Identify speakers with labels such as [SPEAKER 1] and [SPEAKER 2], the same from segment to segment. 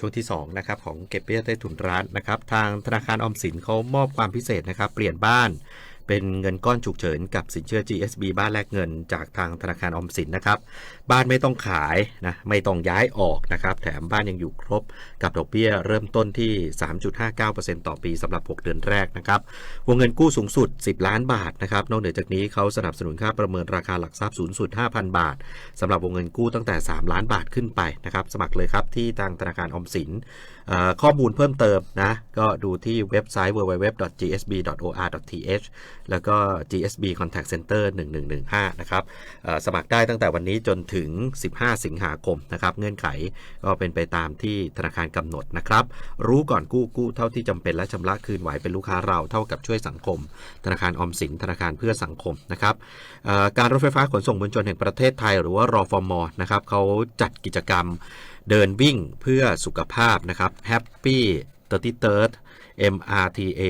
[SPEAKER 1] ช่วงที่2นะครับของเก็บเบี้ยใต้ถุนร้านนะครับทางธนาคารออมสินเขามอบความพิเศษนะครับเปลี่ยนบ้านเป็นเงินก้อนฉุกเฉินกับสินเชื่อ GSB บ้านแลกเงินจากทางธนาคารออมสินนะครับ บ้านไม่ต้องขายนะไม่ต้องย้ายออกนะครับ แถมบ้านยังอยู่ครบกับดอกเบี้ยเริ่มต้นที่ 3.59%ต่อปีสำหรับ 6 เดือนแรกนะครับวงเงินกู้สูงสุด 10 ล้านบาทนะครับนอกเหนือจากนี้เขาสนับสนุนค่าประเมินราคาหลักทรัพย์สูงสุด 5,000 บาทสำหรับวงเงินกู้ตั้งแต่ 3 ล้านบาทขึ้นไปนะครับสมัครเลยครับที่ทางธนาคารออมสิน ข้อมูลเพิ่มเติมนะ ก็ดูที่เว็บไซต์ www.gsb.or.th แล้วก็ GSB Contact Center 1115 นะครับสมัครได้ตั้งแต่วันนี้จนถึง 15 สิงหาคมนะครับ เงื่อนไขก็เป็นไปตามที่ธนาคารกำหนดนะครับ รู้ก่อนกู้กู้เท่าที่จำเป็นและชำระคืนไหวเป็นลูกค้าเราเท่ากับช่วยสังคม ธนาคารออมสินธนาคารเพื่อสังคมนะครับการรถไฟฟ้าขนส่งมวลชนแห่งประเทศไทย หรือว่ารอฟอมอนะครับเขาจัดกิจกรรม เดินวิ่งเพื่อสุขภาพนะครับ Happy 33rd MRTA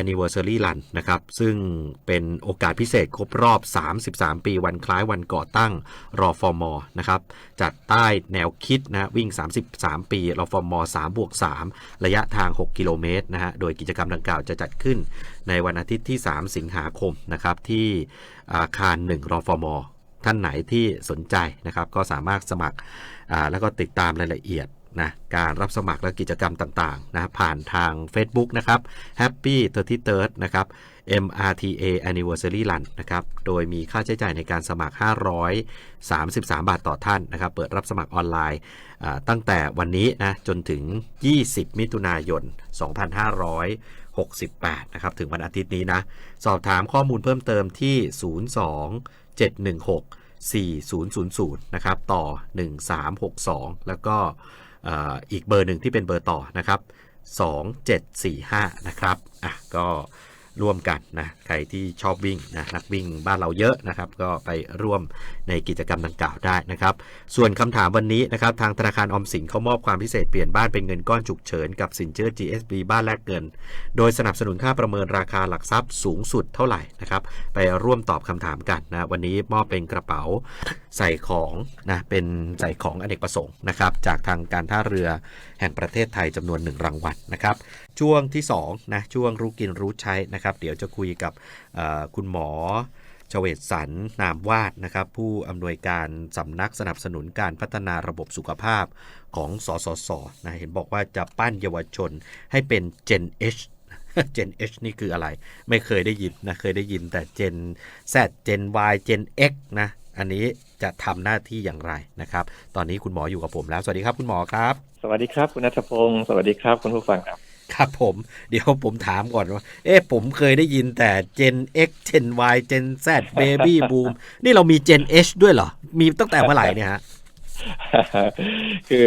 [SPEAKER 1] anniversary run นะครับ ซึ่งเป็นโอกาสพิเศษครบรอบ 33 ปีวันคล้ายวันก่อตั้งรอฟอร์มอนะครับ จัดใต้แนวคิดนะวิ่ง 33 ปีรอฟอร์มอ3บวก3ระยะทาง 6 กิโลเมตรนะฮะ โดยกิจกรรมดังกล่าวจะจัดขึ้นในวันอาทิตย์ที่ 3 สิงหาคมนะครับ ที่อาคาร 1รอฟอร์มอท่านไหนที่สนใจนะครับ ก็สามารถสมัคร แล้วก็ติดตามรายละเอียดนะการรับสมัครและกิจกรรมต่างๆนะผ่านทาง Facebook นะครับ Happy 33นะครับ MRTA Anniversary Run นะครับ โดยมีค่าใช้จ่ายในการสมัคร 533 บาทต่อท่านนะครับ เปิดรับสมัครออนไลน์ตั้งแต่วันนี้นะจนถึง 20 มิถุนายน 2568 นะครับ ถึงวันอาทิตย์นี้นะ สอบถามข้อมูลเพิ่มเติมที่ 02 716 4000 นะครับ ต่อ 1362 แล้วก็อีกเบอร์หนึ่งที่เป็นเบอร์ต่อนะครับ 2745 นะครับ อะ ก็ ร่วมกันนะใครที่ชอบวิ่งนะนักวิ่งบ้านเราเยอะนะครับ ก็ไปร่วมในกิจกรรมดังกล่าวได้นะครับ ส่วนคำถามวันนี้นะครับทางธนาคารออมสินเขามอบความพิเศษเปลี่ยนบ้านเป็นเงินก้อนฉุกเฉินกับสินเชื่อ GSB บ้านแลกเงิน โดยสนับสนุนค่าประเมินราคาหลักทรัพย์สูงสุดเท่าไหร่นะครับ ไปร่วมตอบคำถามกันนะวันนี้มอบเป็นกระเป๋าใส่ของนะเป็นใส่ของอเนกประสงค์นะครับจากทางการท่าเรือแห่งประเทศไทยจำนวนหนึ่งรางวัลนะครับ ช่วงที่2นะช่วงรู้กินรู้ใช้นะครับ เดี๋ยวจะคุยกับคุณหมอชเวศสันนามวาดนะครับ ผู้อำนวยการสำนักสนับสนุนการพัฒนาระบบสุขภาพของสสสนะเห็นบอกว่าจะปั้นเยาวชนให้เป็น Gen H Gen H นี่คืออะไร ไม่เคยได้ยินนะ เคยได้ยินแต่ Gen Z Gen Y Gen X นะอันนี้จะทำหน้าที่อย่างไรนะครับ ตอนนี้คุณหมออยู่กับผมแล้ว สวัสดีครับคุณหมอครับ
[SPEAKER 2] สวัสดีครับ คุณนัทพงศ์สวัสดีครับคุณผู้ฟังครับ
[SPEAKER 1] ครับผม เดี๋ยวผมถามก่อนว่า เอ๊ะผมเคยได้ยินแต่ Gen X Gen Y Gen Z Baby Boom นี่เรามี Gen H ด้วยเหรอ มีตั้งแต่เมื่อไหร่เนี่ยฮะ
[SPEAKER 2] คือ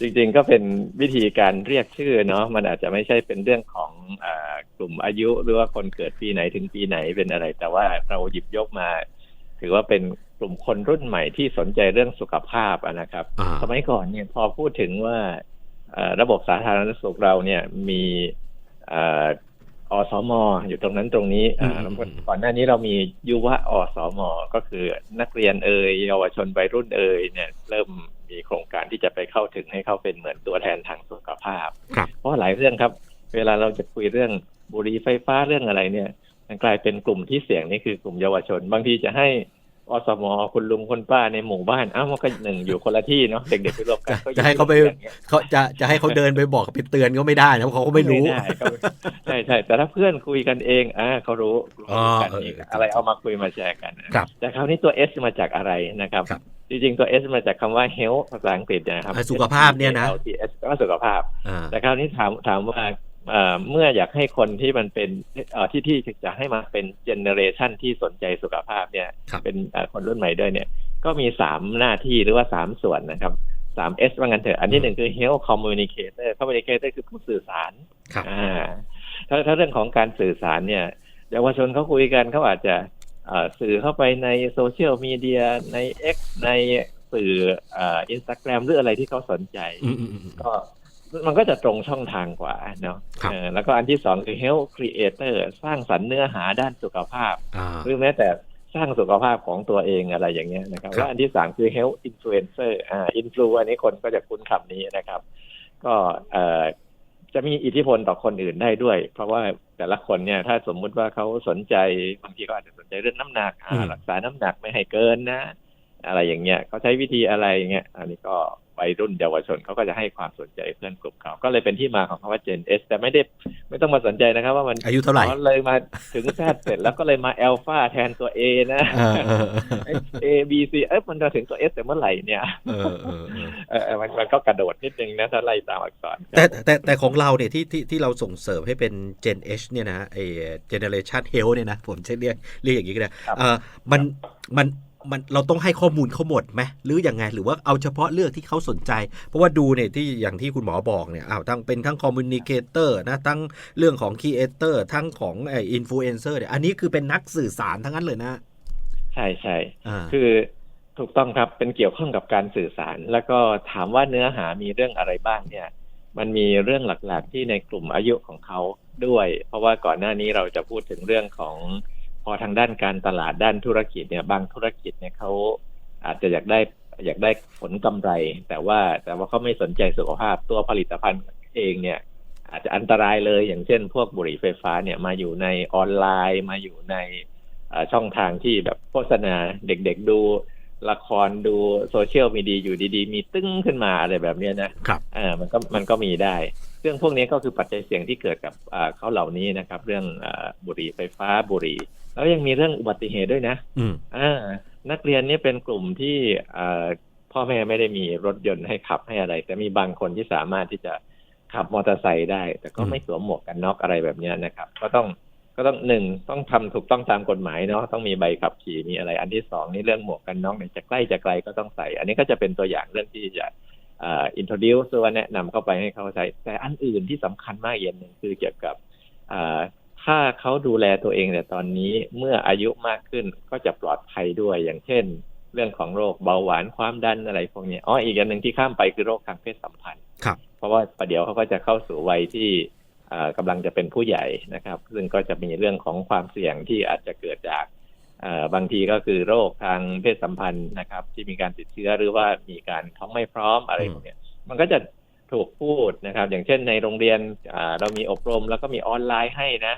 [SPEAKER 2] จริงๆก็เป็นวิธีการเรียกชื่อเนาะมันอาจจะไม่ใช่เป็นเรื่องของอากลุ่มอายุหรือว่าคนเกิดปีไหนถึงปีไหนเป็นอะไร แต่ว่าเราหยิบยกมา ถือว่าเป็นกลุ่มคนรุ่นใหม่ที่สนใจเรื่องสุขภาพอะนะครับ
[SPEAKER 1] อ่า
[SPEAKER 2] สมัยก่อนเนี่ยพอพูดถึงว่าเอ่อ ระบบสาธารณสุขเราเนี่ยมีเอ่ออสมอยู่ตรงนั้นตรงนี้อ่า
[SPEAKER 1] อืมอืม
[SPEAKER 2] ก่อนหน้านี้เรามียุวะอสมก็คือนักเรียนเอ่ยเยาวชนวัยรุ่นเอ่ยเนี่ยเริ่มมีโครงการที่จะไปเข้าถึงให้เขาเป็นเหมือนตัวแทนทางสุขภาพ
[SPEAKER 1] ครับ
[SPEAKER 2] เพราะหลายเรื่องครับ เวลาเราจะคุยเรื่องบุหรี่ไฟฟ้าเรื่องอะไรเนี่ย มันกลายเป็นกลุ่มที่เสี่ยงนี่คือกลุ่มเยาวชน บางทีจะให้ อสมคุณลุงคุณป้าในหมู่บ้านอ้าวมันก็หนึ่งอยู่คนละที่เนาะเด็กๆไปรวมกัน
[SPEAKER 1] จะ
[SPEAKER 2] ก็อยู่
[SPEAKER 1] จะให้เขาไป
[SPEAKER 2] ที่โรงรียนนี่ย
[SPEAKER 1] เขาจะจะให้เขาเดินไปบอกไปเตือนก็ไม่ได้นะเพราะเขาก็ไม่รู้
[SPEAKER 2] ด้ก็ไม่ใช่ใช่แต่ถ้าเพื่อนคุยกันเองอ่าเขารู้
[SPEAKER 1] อ๋อ
[SPEAKER 2] กัน
[SPEAKER 1] เออ
[SPEAKER 2] เอง
[SPEAKER 1] เออ
[SPEAKER 2] อะไรเอามาคุยมาแชร์กันนะครับแต่คราวนี้ตัว S มาจากอะไรนะครับ
[SPEAKER 1] ครับ
[SPEAKER 2] จริงๆตัว S มาจากคำว่า health ภาษาอังกฤษนะครับ
[SPEAKER 1] อ่าสุขภาพเนี่ยนะ
[SPEAKER 2] S ก็สุขภาพ
[SPEAKER 1] อ่า
[SPEAKER 2] แต่คราวนี้ถามถามว่า เอ่อเมื่ออยากให้คนที่มันเป็นเอ่อที่ที่จะให้มาเป็นเจเนเรชันที่สนใจสุขภาพเนี่ย
[SPEAKER 1] ครับ
[SPEAKER 2] เป็นเอ่อคนรุ่นใหม่ด้วยเนี่ย ก็มีสามหน้าที่หรือว่าสามส่วนนะครับสาม S ว่างั้นเถอะ อันที่หนึ่งคือ health communicator communicator คือผู้สื่อสาร
[SPEAKER 1] ครับ
[SPEAKER 2] อ่าถ้าถ้าเรื่องของการสื่อสารเนี่ยเยาวชนเขาคุยกันเขาอาจจะเอ่อสื่อเข้าไปในโซเชียลมีเดียใน X ในสื่ออินสตาแกรมหรืออะไรที่เขาสนใจ
[SPEAKER 1] อืมอืมอืม
[SPEAKER 2] ก็ มันก็จะตรงช่องทางกว่าเนาะ
[SPEAKER 1] ครับ
[SPEAKER 2] เออแล้วก็อันที่สองคือ health creator สร้างสรรค์เนื้อหาด้านสุขภาพ
[SPEAKER 1] อ่า
[SPEAKER 2] หรือแม้แต่สร้างสุขภาพของตัวเองอะไรอย่างเงี้ยนะครับ
[SPEAKER 1] ครับ
[SPEAKER 2] และอันที่สามคือ health influencer อ่า influ อันนี้คนก็จะคุ้นคำนี้นะครับ ก็เอ่อจะมีอิทธิพลต่อคนอื่นได้ด้วย เพราะว่าแต่ละคนเนี่ย ถ้าสมมุติว่าเขาสนใจบางทีก็อาจจะสนใจเรื่องน้ำหนักอ่า
[SPEAKER 1] อืม
[SPEAKER 2] รักษาน้ำหนักไม่ให้เกินนะ อะไรอย่างเงี้ยเขาใช้วิธีอะไรอย่างเงี้ยอันนี้ก็ วัยรุ่นเยาวชนเขาก็จะให้ความสนใจเพื่อนกลุ่มเขาก็เลยเป็นที่มาของคำว่า Gen S แต่ไม่ได้ไม่ต้องมาสนใจนะครับ ว่ามัน
[SPEAKER 1] อายุเท่าไหร่
[SPEAKER 2] อ๋อเลยมาถึงแซดเสร็จแล้วก็เลยมา a อลฟาแทนตัว A นะ
[SPEAKER 1] เออเออเออ
[SPEAKER 2] A B C เอ๊ะมันจะถึงตัว S แต่เมื่อไหร่เนี่ย
[SPEAKER 1] เออเออเออ
[SPEAKER 2] เออเออมันมันก็กระโดดนิดนึงนะถ้าไล่ตามอักษร
[SPEAKER 1] แต่แต่แต่ของเราเนี่ยที่ที่ที่เราส่งเสริมให้เป็น Gen H เนี่ยนะไอ้ Generation Health เนี่ยนะผมจะเรียกเรียกอย่างนี้ก็ได้เออมันมัน มันเราต้องให้ข้อมูลเขาหมดไหมหรืออยังไง หรือว่าเอาเฉพาะเรื่องที่เขาสนใจ เพราะว่าดูเนี่ยที่อย่างที่คุณหมอบอกเนี่ยอ้าวทั้งเป็นทั้งคอมมูนิเคเตอร์นะทั้งเรื่องของครีเอเตอร์ทั้งของไอ้อินฟลูเอนเซอร์เนี่ยอันนี้คือเป็นนักสื่อสารทั้งนั้นเลยนะ
[SPEAKER 2] ใช่ใช่
[SPEAKER 1] อ่า
[SPEAKER 2] คือถูกต้องครับเป็นเกี่ยวข้องกับการสื่อสาร แล้วก็ถามว่าเนื้อหามีเรื่องอะไรบ้างเนี่ย มันมีเรื่องหลักๆที่ในกลุ่มอายุของเขาด้วย เพราะว่าก่อนหน้านี้เราจะพูดถึงเรื่องของ พอทางด้านการตลาดด้านธุรกิจเนี่ยบางธุรกิจเนี่ยเขาอาจจะอยากได้อยากได้ผลกำไร แต่ว่าแต่ว่าเขาไม่สนใจสุขภาพตัวผลิตภัณฑ์เองเนี่ย อาจจะอันตรายเลยอย่างเช่น พวกบุหรี่ไฟฟ้าเนี่ยมาอยู่ในออนไลน์มาอยู่ในเอ่อช่องทางที่แบบโฆษณาเด็กๆดูละครดูโซเชียลมีเดียอยู่ดีๆ มีตึ้งขึ้นมาอะไรแบบเนี้ยนะครับอ่ามันก็มันก็มีได้ เรื่องพวกนี้ก็คือปัจจัยเสี่ยงที่เกิดกับอ่าเขาเหล่านี้นะครับ เรื่องอาบุหรี่ไฟฟ้าบุหรี่ แล้วยังมีเรื่องอุบัติเหตุด้วยนะ
[SPEAKER 1] อืม
[SPEAKER 2] อ่านักเรียนนี่เป็นกลุ่มที่อ่าพ่อแม่ไม่ได้มีรถยนต์ให้ขับให้อะไร แต่มีบางคนที่สามารถที่จะขับมอเตอร์ไซค์ได้ แต่ก็
[SPEAKER 1] อืม
[SPEAKER 2] ไม่สวมหมวกกันน็อกอะไรแบบเนี้ยนะครับ ก็ต้องก็ต้องหนึ่งต้องทำถูกต้องตามกฎหมายเนาะต้องมีใบขับขี่มีอะไร อันที่สองนี่เรื่องหมวกกันน็อกเนี่ยจะใกล้จะไกลก็ต้องใส่ อันนี้ก็จะเป็นตัวอย่างเรื่องที่จะอ่า introduce หรือว่าแนะนำเข้าไปให้เขาใช้แต่อันอื่นที่สำคัญมากอย่างหนึ่งคือเกี่ยวกับอ่า ถ้าเขาดูแลตัวเองแต่ตอนนี้เมื่ออายุมากขึ้นก็จะปลอดภัยด้วยอย่างเช่น เรื่องของโรคเบาหวานความดันอะไรพวกนี้อ๋ออีกอันหนึ่งที่ข้ามไปคือโรคทางเพศสัมพันธ์
[SPEAKER 1] ครับ
[SPEAKER 2] เพราะว่าประเดี๋ยวเขาก็จะเข้าสู่วัยที่อ่ากำลังจะเป็นผู้ใหญ่นะครับ ซึ่งก็จะมีเรื่องของความเสี่ยงที่อาจจะเกิดจากอ่าบางทีก็คือโรคทางเพศสัมพันธ์นะครับ ที่มีการติดเชื้อหรือว่ามีการท้องไม่พร้อมอะไรพวกเนี้ยมันก็จะ ถูกพูดนะครับ อย่างเช่นในโรงเรียนเรามีอบรมแล้วก็มีออนไลน์ให้นะ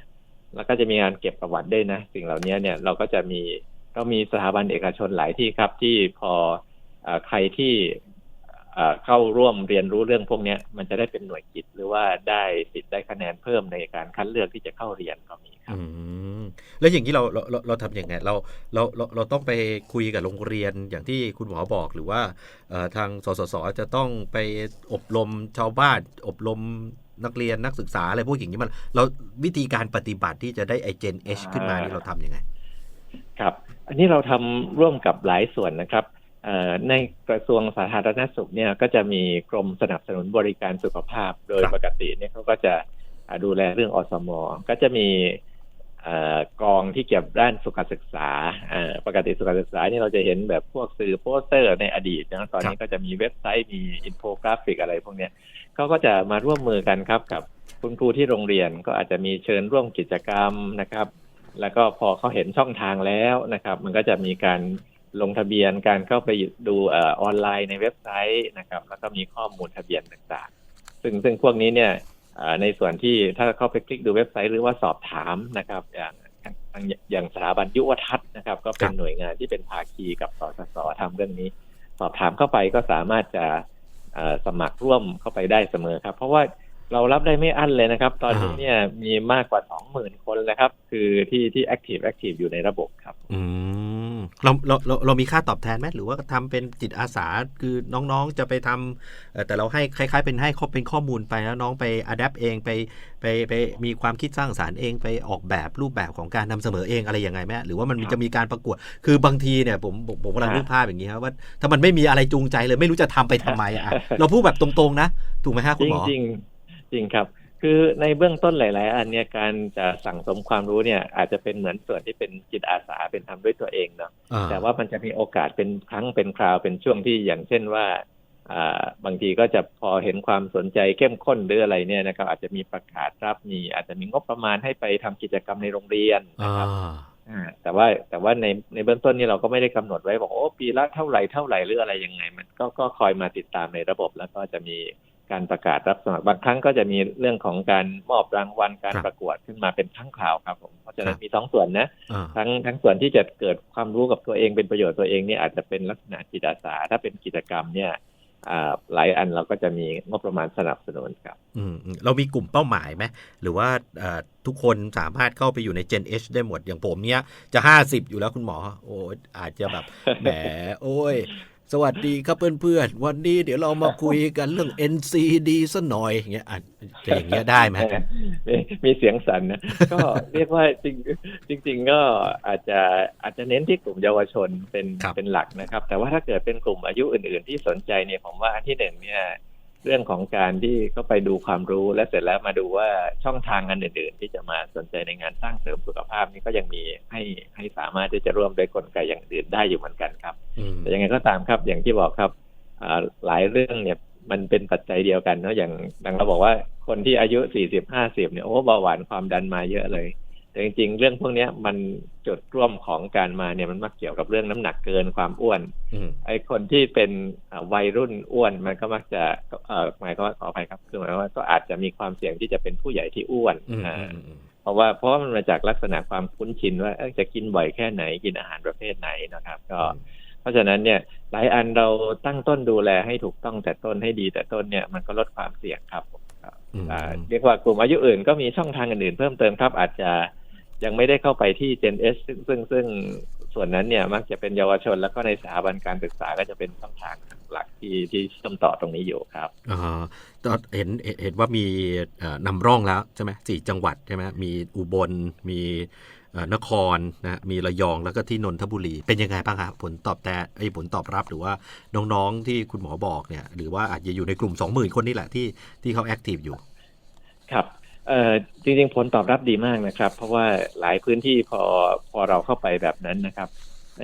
[SPEAKER 2] แล้วก็จะมีการเก็บประวัติด้วยนะ สิ่งเหล่านี้เนี่ยเราก็จะมีก็มีสถาบันเอกชนหลายที่ครับที่พออใครที่ เข้าร่วมเรียนรู้เรื่องพวกเนี้ยมันจะได้เป็นหน่วยกิจหรือว่าได้สิทธิ์ได้คะแนนเพิ่มในการคัดเลือกที่จะเข้าเรียนก็มีครับ
[SPEAKER 1] อืมแล้วอย่างนี้เราเราเราเราทำอย่างไงเราเราเราเราต้องไปคุยกับโรงเรียนอย่างที่คุณหมอบอกหรือว่าเอ่อทางสสสจะต้องไปอบรมชาวบ้าน อบรมนักเรียนนักศึกษาอะไรพวกอย่างนี้มัน เราวิธีการปฏิบัติที่จะได้ไอเจนเอชขึ้นมานี่เราทำยังไง
[SPEAKER 2] ครับ อันนี้เราทำร่วมกับหลายส่วนนะครับเอ่อ ในกระทรวงสาธารณสุขเนี่ยก็จะมีกรมสนับสนุนบริการสุขภาพ โดย
[SPEAKER 1] ครับ
[SPEAKER 2] ปกติเนี่ยเขาก็จะอ่าดูแลเรื่องอสมก็จะมีเอ่อกองที่เกี่ยวกับด้านสุขศึกษาอ่าปกติสุขศึกษานี่เราจะเห็นแบบพวกสื่อโปสเตอร์ในอดีตนะตอนนี้ก็จะมีเว็บไซต์มีอินโฟกราฟิกอะไรพวกเนี้ยเขาก็จะมาร่วมมือกันครับกับคุณครูที่โรงเรียนก็อาจจะมีเชิญร่วมกิจกรรมนะครับ แล้วก็พอเขาเห็นช่องทางแล้วนะครับ มันก็จะมีการ ลงทะเบียนการเข้าไปดูออนไลน์ในเว็บไซต์นะครับ แล้วก็มีข้อมูลทะเบียนต่างๆ ซึ่งซึ่งพวกนี้เนี่ยในส่วนที่ถ้าเข้าไปคลิกดูเว็บไซต์หรือว่าสอบถามนะครับอย่างอย่างสถาบันยุวทัศน์นะครับ ก็เป็นหน่วยงานที่เป็นภาคีกับสสสทำเรื่องนี้ สอบถามเข้าไปก็สามารถจะสมัครร่วมเข้าไปได้เสมอครับ เพราะว่าเรารับได้ไม่อั้นเลยนะครับ ตอนนี้เนี่ยมีมากกว่าสองหมื่นคนแล้วครับ คือที่ที่แอคทีฟแอคทีฟอยู่ในระบบครับ
[SPEAKER 1] อืม เราเราเราเรามีค่าตอบแทนไหมหรือว่าทำเป็นจิตอาสาคือน้องๆจะไปทำเอ่อแต่เราให้คล้ายๆ เป็นให้ข้อเป็นข้อมูลไปแล้วน้องไปอัดแอปเองไปไปไปมีความคิดสร้างสารรค์เองไปออกแบบรูปแบบของการนำเสนอเองอะไรยังไงไหมหรือว่ามันจะมีการประกวด คือบางทีเนี่ยผมผมกำลังนึกภาพอย่างนี้ครับว่า ถ้ามันไม่มีอะไรจูงใจเลยไม่รู้จะทำไปทำไมอะเราพูดแบบตรงๆนะ ถูกไหมฮะคุณหมอ
[SPEAKER 2] จริงจริงครับ คือในเบื้องต้นหลาย ๆ อันเนี่ยการจะสั่งสมความรู้เนี่ย อาจจะเป็นเหมือนส่วนที่เป็นจิตอาสาเป็นทำด้วยตัวเองเนาะ
[SPEAKER 1] อ่า
[SPEAKER 2] แต่ว่ามันจะมีโอกาสเป็นครั้งเป็นคราวเป็นช่วงที่อย่างเช่นว่าอ่าบางทีก็จะพอเห็นความสนใจเข้มข้นหรืออะไรเนี่ยนะครับ อาจจะมีประกาศรับมีอาจจะมีงบประมาณให้ไปทำกิจกรรมในโรงเรียน
[SPEAKER 1] อ่า
[SPEAKER 2] นะครับอ่าแต่ว่าแต่ว่าในในเบื้องต้นนี่เราก็ไม่ได้กำหนดไว้บอกโอ้ปีละเท่าไหร่เท่าไหร่หรืออะไรยังไง มันก็ก็คอยมาติดตามในระบบแล้วก็จะมี การประกาศรับสมัครบางครั้งก็จะมีเรื่องของการมอบรางวัลการ
[SPEAKER 1] ครับ
[SPEAKER 2] ประกวดขึ้นมาเป็นครั้งคราวครับผมเพราะฉะนั้
[SPEAKER 1] ครั
[SPEAKER 2] น
[SPEAKER 1] บ
[SPEAKER 2] มีสองส่วนนะ
[SPEAKER 1] อ่า
[SPEAKER 2] ทั้งทั้งส่วนที่จะเกิดความรู้กับตัวเองเป็นประโยชน์ตัวเองเนี่ยอาจจะเป็นลักษณะจิตอาสา ถ้าเป็นกิจกรรมเนี่ยอ่าหลายอันเราก็จะมีงบประมาณสนับสนุนครับ
[SPEAKER 1] อืมอืมเรามีกลุ่มเป้าหมายไหมหรือว่าเอ่อทุกคนสามารถเข้าไปอยู่ใน Gen H ได้หมดอย่างผมเนี้ยจะ 50 อยู่แล้วคุณหมอ โอ้ยอาจจะแบบแหมโอ้ย สวัสดีครับเพื่อนๆ วันนี้เดี๋ยวเรามาคุยกันเรื่อง NCD ซะหน่อยอย่างเงี้ยอาจจะอย่างเงี้ยได้ไหม
[SPEAKER 2] มีมีเสียงสั่นนะ ก็เรียกว่าจริงจริง ๆ ก็อาจจะอาจจะเน้นที่กลุ่มเยาวชนเป็น
[SPEAKER 1] ครับ
[SPEAKER 2] เป็นหลักนะครับ แต่ว่าถ้าเกิดเป็นกลุ่มอายุอื่น ๆ ที่สนใจเนี่ยผมว่าอันที่หนึ่งเนี่ย เรื่องของการที่เข้าไปดูความรู้และเสร็จแล้วมาดูว่าช่องทางอันอื่นๆ ที่จะมาสนใจในงานสร้างเสริมสุขภาพนี่ก็ยังมีให้ให้สามารถที่จะร่วมโดยกลไกอย่างอื่นได้อยู่เหมือนกันครับ
[SPEAKER 1] อืม
[SPEAKER 2] แต่ยังไงก็ตามครับอย่างที่บอกครับอ่าหลายเรื่องเนี่ยมันเป็นปัจจัยเดียวกันเนาะอย่างดังเราบอกว่าคนที่อายุสี่สิบห้าสิบเนี่ยโอ้เบาหวานความดันมาเยอะเลย แต่จริงๆ เรื่องพวกเนี้ยมันจุดร่วมของการมาเนี่ยมันมักเกี่ยวกับเรื่องน้ำหนักเกินความอ้วน
[SPEAKER 1] อืม
[SPEAKER 2] ไอ้คนที่เป็นอ่าวัยรุ่นอ้วนมันก็มักจะเอ่อหมายก็ขออภัยครับคือหมายความว่าก็อาจจะมีความเสี่ยงที่จะเป็นผู้ใหญ่ที่อ้วน
[SPEAKER 1] อืม
[SPEAKER 2] อ่า
[SPEAKER 1] อืมอืม
[SPEAKER 2] เพราะว่าเพราะว่ามันมาจากลักษณะความคุ้นชินว่าเอ้ยจะกินบ่อยแค่ไหนกินอาหารประเภทไหนนะครับ ก็เพราะฉะนั้นเนี่ยหลายอันเราตั้งต้นดูแลให้ถูกต้องแต่ต้นให้ดีแต่ต้นเนี่ยมันก็ลดความเสี่ยงครับผมครับ
[SPEAKER 1] อืม
[SPEAKER 2] อ่าเรียกว่ากลุ่มอายุอื่นก็มีช่องทางอื่นๆเพิ่มเติมครับอาจจะ ยังไม่ได้เข้าไปที่ Gen S ซึ่งซึ่งซึ่งส่วนนั้นเนี่ยมักจะเป็นเยาวชน แล้วก็ในสถาบันการศึกษาก็จะเป็นช่องทางหลักที่ที่เชื่อมต่อตรงนี้อยู่ครับ
[SPEAKER 1] อ่าตอนเห็นเห็นเห็นว่ามีเอ่อนำร่องแล้วใช่ไหมสี่จังหวัดใช่ไหมมีอุบลมีเอ่อนครนะมีระยองแล้วก็ที่นนทบุรี เป็นยังไงบ้างครับผลตอบแต่ไอ้ยผลตอบรับหรือว่าน้องๆที่คุณหมอบอกเนี่ยหรือว่าอาจจะอยู่ในกลุ่ม 20,000 คนนี่แหละที่ที่เขาแอคทีฟอยู่
[SPEAKER 2] ครับ เอ่อจริงๆผลตอบรับดีมากนะครับ เพราะว่าหลายพื้นที่พอพอเราเข้าไปแบบนั้นนะครับ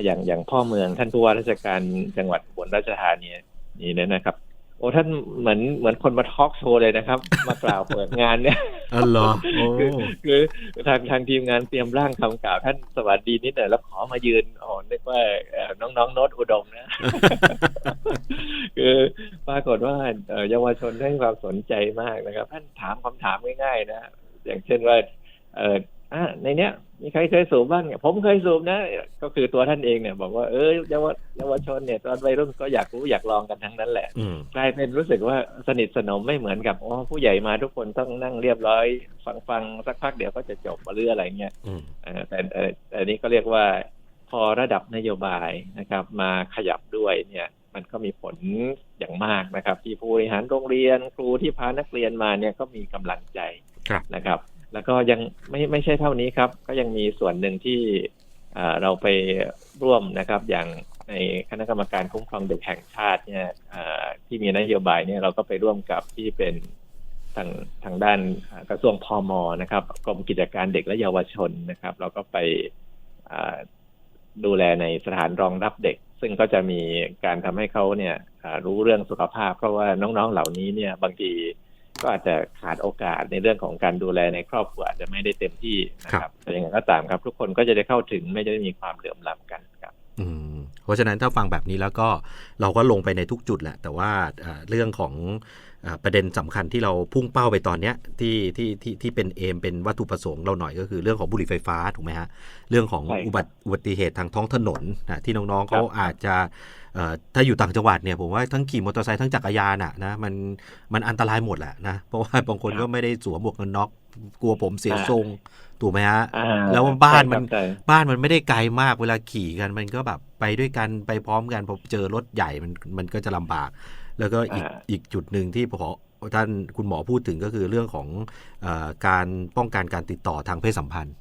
[SPEAKER 2] อย่างอย่างพ่อเมืองท่านผู้ว่าราชการจังหวัดอุบนราชธานีนี่นะครับ โอ้ท่านเหมือนเหมือนคนมาทอล์กโชว์เลยนะครับ มากล่าวเปิดงานเนี่ย
[SPEAKER 1] อ๋อเหรอโอ้
[SPEAKER 2] คือคือทางทางทีมงานเตรียมร่างคำกล่าว ท่านสวัสดีนิดหน่อยแล้วขอมายืนอ๋อนึกว่าเอ่อน้องๆโน้ตอุดมนะ คือปรากฏว่าเอ่อเยาวชนให้ความสนใจมากนะครับ ท่านถามคำถามง่ายๆนะ อย่างเช่นว่าเอออะในเนี้ยมีใครเคยสูบบ้างเนี่ยผมเคยสูบนะ ก็คือตัวท่านเองเนี่ย บอกว่าเออเยาวเยาวชนเนี่ยตอนวัยรุ่นก็อยากรู้อยากลองกันทั้งนั้นแหละ
[SPEAKER 1] อืม
[SPEAKER 2] กลายเป็นรู้สึกว่าสนิทสนมไม่เหมือนกับอ๋อผู้ใหญ่มาทุกคนต้องนั่งเรียบร้อย ฟังฟังสักพักเดี๋ยวก็จะจบมาเรื่องอะไรเงี้ย
[SPEAKER 1] อืม
[SPEAKER 2] เอ่อแต่เอ่อแต่อันนี้ก็เรียกว่า พอระดับนโยบายนะครับ มาขยับด้วยเนี่ย มันก็มีผลอย่างมากนะครับ ที่ผู้บริหารโรงเรียนครูที่พานักเรียนมาเนี่ยก็มีกำลังใจ
[SPEAKER 1] ครับ
[SPEAKER 2] นะครับ แล้วก็ยังไม่ไม่ใช่เท่านี้ครับ ก็ยังมีส่วนหนึ่งที่เราไปร่วมนะครับ อย่างในคณะกรรมการคุ้มครองเด็กแห่งชาติเนี่ยที่มีนโยบายเนี่ยเราก็ไปร่วมกับที่เป็นทางทางด้านกระทรวงพมนะครับกรมกิจการเด็กและเยาวชนนะครับ เราก็ไปดูแลในสถานรองรับเด็ก ซึ่งก็จะมีการทำให้เขาเนี่ยรู้เรื่องสุขภาพ เพราะว่าน้องๆเหล่านี้เนี่ยบางที ก็อาจจะขาดโอกาสในเรื่องของการดูแลในครอบครัวอาจจะไม่ได้เต็มที่นะครับแต่ยังไงก็ตามครับ ทุกคนก็จะได้เข้าถึงไม่ได้มีความเหลื่อมล้ำกันครับ
[SPEAKER 1] อืมเพราะฉะนั้นถ้าฟังแบบนี้แล้วก็เราก็ลงไปในทุกจุดแหละ แต่ว่าเอ่อเรื่องของเอ่อ ประเด็นสำคัญที่เราพุ่งเป้าไปตอนเนี้ยที่ที่ที่ที่เป็นเอมเป็นวัตถุประสงค์เราหน่อยก็คือเรื่องของบุหรี่ไฟฟ้าถูกไหมฮะเรื่องของ
[SPEAKER 2] ใช่ครับ
[SPEAKER 1] อุบัติอุบัติเหตุทางท้องถนนนะที่น้องๆเขา
[SPEAKER 2] ครับ
[SPEAKER 1] อาจจะเอ่อถ้าอยู่ต่างจังหวัดเนี่ยผมว่าทั้งขี่มอเตอร์ไซค์ทั้งจักรยานอะนะมันมันอันตรายหมดแหละนะเพราะว่าบางคนก็ไม่ได้สวมหมวกกันน็อกกลัวผมเสียทรงถูกไหมฮะ
[SPEAKER 2] อ่า
[SPEAKER 1] แล้วบ้านมัน
[SPEAKER 2] ใช่ครับ
[SPEAKER 1] บ้านมันไม่ได้ไกลมากเวลาขี่กันมันก็แบบไปด้วยกันไปพร้อมกันพอเจอรถใหญ่มันมันก็จะลำบาก แล้วก็อีก
[SPEAKER 2] อ่า
[SPEAKER 1] อีกจุดหนึ่งที่พอท่านคุณหมอพูดถึงก็คือเรื่องของเออการป้องกันการติดต่อทางเพศสัมพันธ์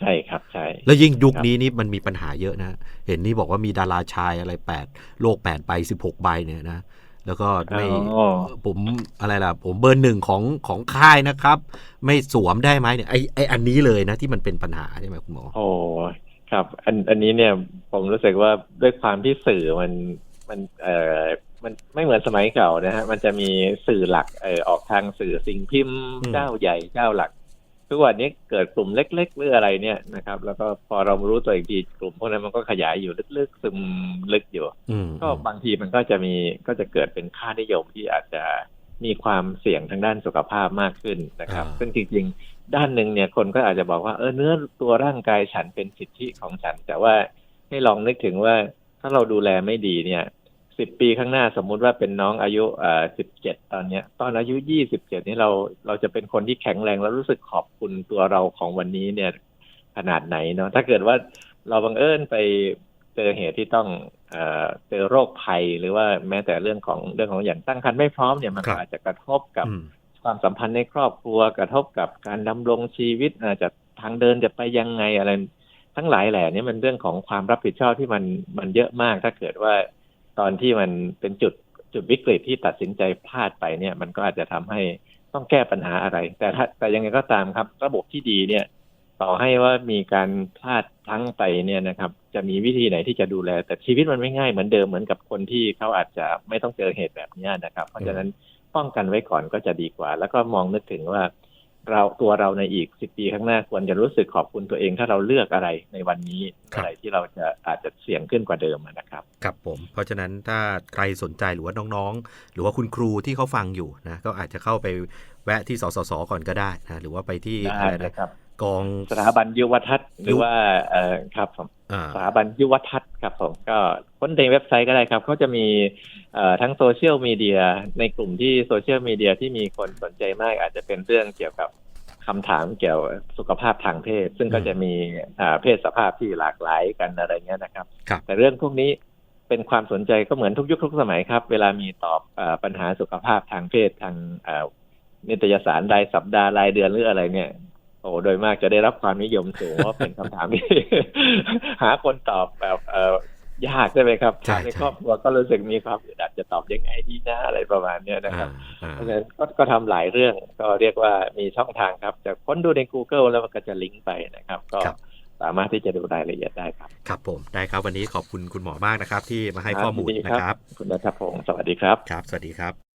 [SPEAKER 2] ใช่ครับใช่
[SPEAKER 1] แล้วยิ่งยุค
[SPEAKER 2] ครับ
[SPEAKER 1] นี้นี่มันมีปัญหาเยอะนะ เห็นนี่บอกว่ามีดาราชายอะไรแปดโลกแปดใบสิบหกใบเนี่ยนะแล้วก็ไม่
[SPEAKER 2] อ๋อ
[SPEAKER 1] ผมอะไรล่ะ ผมเบอร์หนึ่งของของค่ายนะครับ ไม่สวมได้ไหมเนี่ยไอไออันนี้เลยนะที่มันเป็นปัญหาใช่ไหมคุณหมอ
[SPEAKER 2] โอ้ครับ อันอันนี้เนี่ยผมรู้สึกว่าด้วยความที่สื่อมันมันเอ่อ มันไม่เหมือนสมัยเก่านะฮะมันจะมีสื่อหลักเอ่อออกทางสื่อสิ่งพิมพ์
[SPEAKER 1] อืม
[SPEAKER 2] เจ้าใหญ่เจ้าหลักทุกวันนี้เกิดกลุ่มเล็ก ๆ หรืออะไรเนี่ยนะครับ แล้วก็พอเรารู้ตัวอีกทีกลุ่มพวกนั้นมันก็ขยายอยู่ลึกๆซึมลึกอยู่
[SPEAKER 1] อืม
[SPEAKER 2] ก็บางทีมันก็จะมีก็จะเกิดเป็นค่านิยมที่อาจจะมีความเสี่ยงทางด้านสุขภาพมากขึ้นนะครับ ซึ่งจริงๆ ด้านหนึ่งเนี่ยคนก็อาจจะบอกว่าเออเนื้อตัวร่างกายฉันเป็นสิทธิของฉัน แต่ว่าให้ลองนึกถึงว่าถ้าเราดูแลไม่ดีเนี่ย สิบปีข้างหน้าสมมุติว่าเป็นน้องอายุเอ่อสิบเจ็ดตอนเนี้ย ตอนอายุยี่สิบเจ็ดนี่เราเราจะเป็นคนที่แข็งแรงแล้วรู้สึกขอบคุณตัวเราของวันนี้เนี่ยขนาดไหนเนาะถ้าเกิดว่าเราบังเอิญไปเจอเหตุที่ต้องเอ่อเจอโรคภัยหรือว่าแม้แต่เรื่องของเรื่องของอย่างตั้งครรภ์ไม่พร้อมเนี่ยมัน
[SPEAKER 1] ครั
[SPEAKER 2] ก็
[SPEAKER 1] บ
[SPEAKER 2] อาจจะกระทบกับ
[SPEAKER 1] อืม
[SPEAKER 2] ความสัมพันธ์ในครอบครัวกระทบกับการดำรงชีวิตอาจจะทางเดินจะไปยังไงอะไร ทั้งหลายแหล่นี่มันเรื่องของความรับผิดชอบที่มันมันเยอะมากถ้าเกิดว่า ตอนที่มันเป็นจุดจุดวิกฤตที่ตัดสินใจพลาดไปเนี่ย มันก็อาจจะทำให้ต้องแก้ปัญหาอะไร แต่ถ้าแต่ยังไงก็ตามครับ ระบบที่ดีเนี่ย ต่อให้ว่ามีการพลาดพลั้งไปเนี่ยนะครับ จะมีวิธีไหนที่จะดูแล แต่ชีวิตมันไม่ง่ายเหมือนเดิมเหมือนกับคนที่เขาอาจจะไม่ต้องเจอเหตุแบบนี้นะครับ เพราะฉะนั้นป้องกันไว้ก่อนก็จะดีกว่า แล้วก็มองนึกถึงว่า เราตัวเราในอีกสิบปีข้างหน้าควรจะรู้สึกขอบคุณตัวเองถ้าเราเลือกอะไรในวันนี้
[SPEAKER 1] ครับ
[SPEAKER 2] อะไรที่เราจะอาจจะเสี่ยงขึ้นกว่าเดิมอะนะครับ
[SPEAKER 1] ครับผม เพราะฉะนั้นถ้าใครสนใจหรือว่าน้องๆ หรือว่าคุณครูที่เขาฟังอยู่นะก็อาจจะเข้าไปแวะที่สสสก่อนก็ได้นะหรือว่าไปที่
[SPEAKER 2] ได้
[SPEAKER 1] อะไร
[SPEAKER 2] นะ
[SPEAKER 1] นะครับกอง
[SPEAKER 2] สถาบันยุวทัศน์หรือว่าเอ่อครับผม
[SPEAKER 1] อ่า
[SPEAKER 2] สถาบันยุวทัศน์ครับผมก็ค้นในเว็บไซต์ก็ได้ครับเขาจะมีเอ่อทั้งโซเชียลมีเดียในกลุ่มที่โซเชียลมีเดียที่มีคนสนใจมากอาจจะเป็นเรื่องเกี่ยวกับคำถามเกี่ยวกับสุขภาพทางเพศ ซึ่งก็จะมีอ่าเพศสภาพที่หลากหลายกันอะไรเงี้ยนะครับ
[SPEAKER 1] ครับ
[SPEAKER 2] แต่เรื่องพวกนี้เป็นความสนใจก็เหมือนทุกยุคทุกสมัยครับ เวลามีตอบเออปัญหาสุขภาพทางเพศทางเอ่อนิตยสารรายสัปดาห์รายเดือนหรืออะไรเนี่ย โอ้โดยมากจะได้รับความนิยมสูงเพราะเป็นคำถามที่หาคนตอบแบบเอ่อยากใช่ไหมครับ
[SPEAKER 1] ใช่
[SPEAKER 2] ถามใน
[SPEAKER 1] ใช่
[SPEAKER 2] ครอบครัวก็รู้สึกมีความอึดอัดจะตอบยังไงดีนะอะไรประมาณเนี้ยนะครับ
[SPEAKER 1] อ่า
[SPEAKER 2] เพราะฉะนั้นก็ก็ทำหลายเรื่องก็เรียกว่ามีช่องทางครับจะค้นดูใน Google แล้วมันก็จะลิงก์ไปนะครับ ก็
[SPEAKER 1] ครับ
[SPEAKER 2] สามารถที่จะดูรายละเอียดได้ครับ
[SPEAKER 1] ครับผมได้ครับวันนี้ขอบคุณคุณหมอมากนะครับ ที่มาให้ข้อมูล
[SPEAKER 2] ยิดี
[SPEAKER 1] นะครับ
[SPEAKER 2] คุณนัทพงศ์สวัสดีครับ
[SPEAKER 1] ครับ สวัสดีครับ